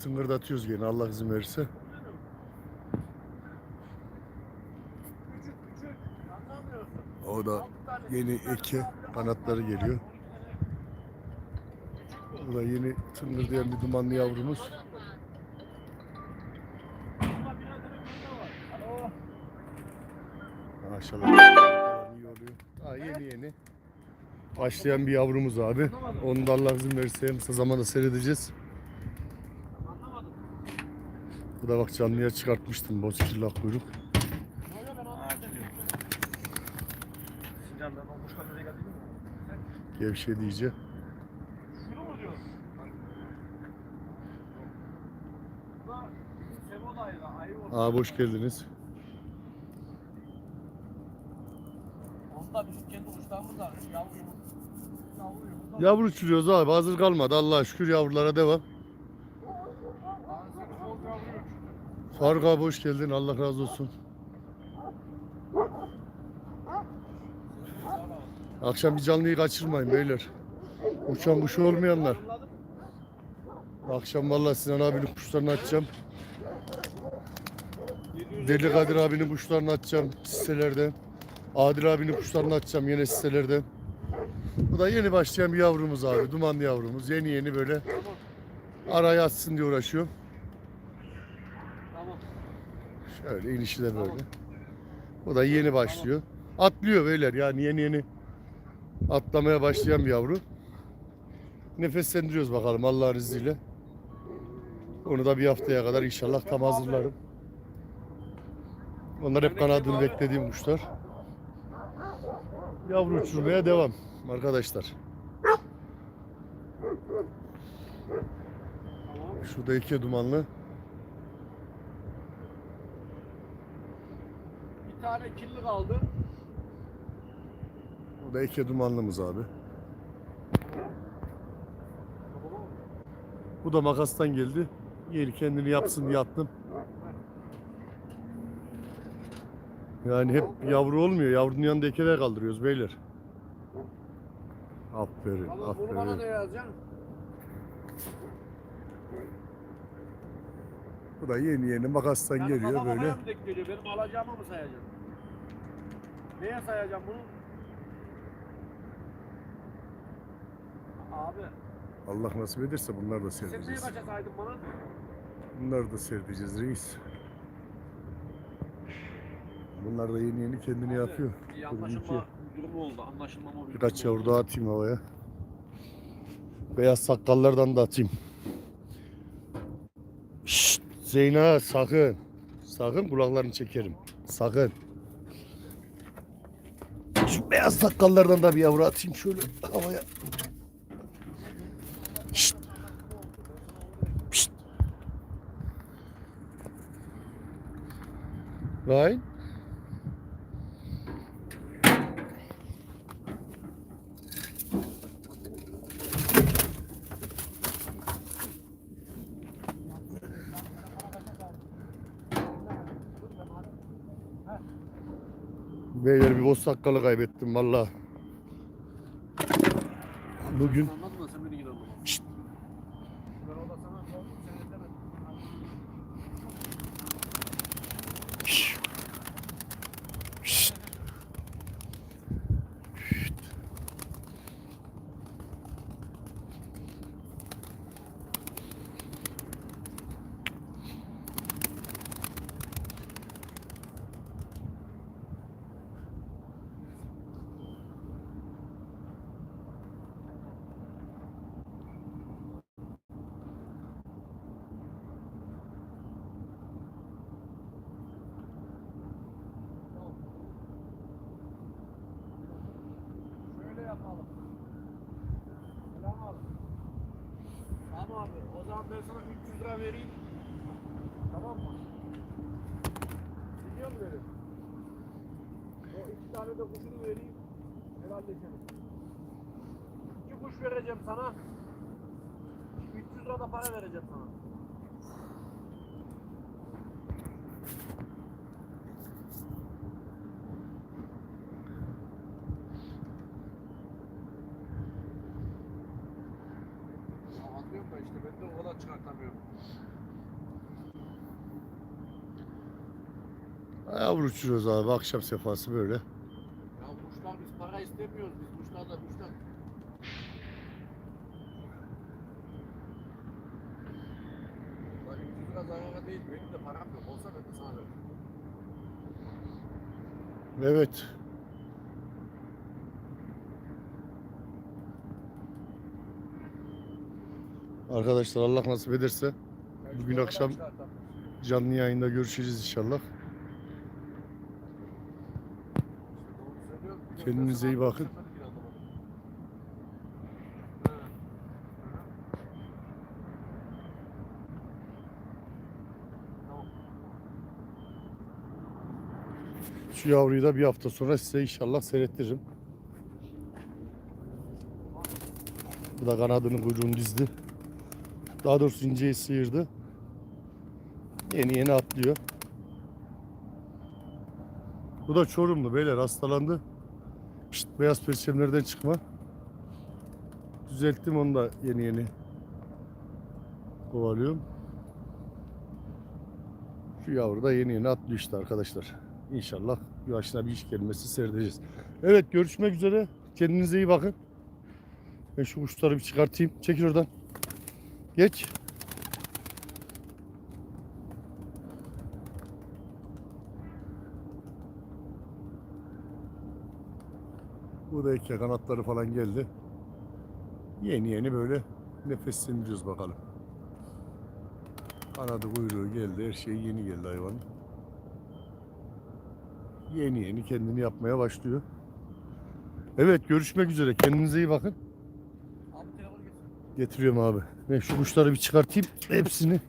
Tıngırdatıyoruz gene Allah izin verirse. O da yeni eke kanatları geliyor. Bu da yeni tıngırdayan bir dumanlı yavrumuz. Maşallah. iyi. Daha yeni yeni. Başlayan bir yavrumuz abi. Onu da Allah izin verirse en kısa zamanda seyredeceğiz. Bu da bak canlıya çıkartmıştım bozkirli kuyruk. Gevşedi iyice. Abi hoş geldiniz. Onda bizim kendi kuşlarımız var. Yavru yumurta. Yavru yumurta. Yavru uçuruyoruz abi. Hazır kalmadı. Allah'a şükür yavrulara devam. Faruk abi hoş geldin. Allah razı olsun. Akşam bir canlıyı kaçırmayın beyler. Uçan kuşu olmayanlar. Akşam vallahi Sinan abinin kuşlarını açacağım. 700 Deli Kadir abinin kuşlarını açacağım sitelerde. Adil abinin kuşlarını açacağım yine sitelerde. Bu da yeni başlayan bir yavrumuz abi. Dumanlı yavrumuz. Yeni yeni böyle araya atsın diye uğraşıyor. Tamam. Şöyle inişi de böyle. O da yeni başlıyor. Atlıyor beyler yani yeni yeni atlamaya başlayan bir yavru. Nefeslendiriyoruz bakalım Allah'ın izniyle. Onu da bir haftaya kadar inşallah tam hazırlarım. Onlar hep kanadını beklediğim kuşlar. Yavru uçurmaya devam arkadaşlar. Şurada iki dumanlı. Bir tane kirli kaldı. Bu da iki dumanlımız abi. Bu da makastan geldi. Yeni kendini yapsın diye attım. Yani hep yavru olmuyor. Yavrunun yanında ekeler kaldırıyoruz beyler. Aferin, Tamam bunu bana da aferin. yazacaksın. Bu da yeni yeni makastan Yani geliyor böyle. denk geliyor? Benim alacağımı mı sayacaksın? Neye sayacağım bunu? Abi Allah nasip ederse bunlar da sen neye seyredeceğiz. kaça saydın bana? Bunları da seyredeceğiz reis. Bunlar da yeni yeni kendini yapıyor. Bir Bugünkü anlaşılma durumu oldu. Anlaşılmama bir Birkaç yavru daha atayım havaya. Beyaz sakallardan da atayım. Şşt, Zeyna sakın. Sakın kulaklarını çekerim. Sakın. Şu beyaz sakallardan da bir yavru atayım şöyle havaya. Şşt. Şşt. Ryan. Beyler bir boz sakalı kaybettim valla. Bugün Anladın mı? Sen beni gidelim. Şşt. Ben orada sana sordum, sen edemedin. Şşt. Şşt. Şşt. Şöyle yapalım. Selam abi. Tamam zaman ben sana 300 lira vereyim. Tamam mı? Biliyor musun verim? O iki tane de kuşunu vereyim. Helalleşelim. İki kuş vereceğim sana. 300 lira da para vereceğim sana. işte ben de o çıkartamıyorum. Yavru uçuruyoruz abi akşam sefası böyle. Ya kuşlar biz para istemiyoruz. Biz kuşlarla kuşlar Evet. Arkadaşlar Allah nasip ederse Bugün akşam- canlı yayında görüşeceğiz inşallah. Kendinize iyi bakın. Şu yavruyu da bir hafta sonra size inşallah seyrettiririm. Bu da kanadını kuyruğunu dizdi. Daha doğrusu inceyi sıyırdı. Yeni yeni atlıyor. Bu da Çorumlu beyler hastalandı. Pişt, beyaz perçemlerden çıkma. Düzelttim onu da yeni yeni kovalıyorum. Şu yavru da yeni yeni atlıyor işte arkadaşlar. İnşallah başına bir iş gelmesi seyredeceğiz. Evet görüşmek üzere. Kendinize iyi bakın. Ben şu kuşları bir çıkartayım. Çekil oradan. Geç. Bu da iki kanatları falan geldi. Yeni yeni böyle nefeslendiriyoruz bakalım. Kanadı kuyruğu geldi. Her şey yeni geldi hayvanın. Yeni yeni kendini yapmaya başlıyor. Evet görüşmek üzere. Kendinize iyi bakın. Getiriyorum abi. Ben şu kuşları bir çıkartayım. Hepsini.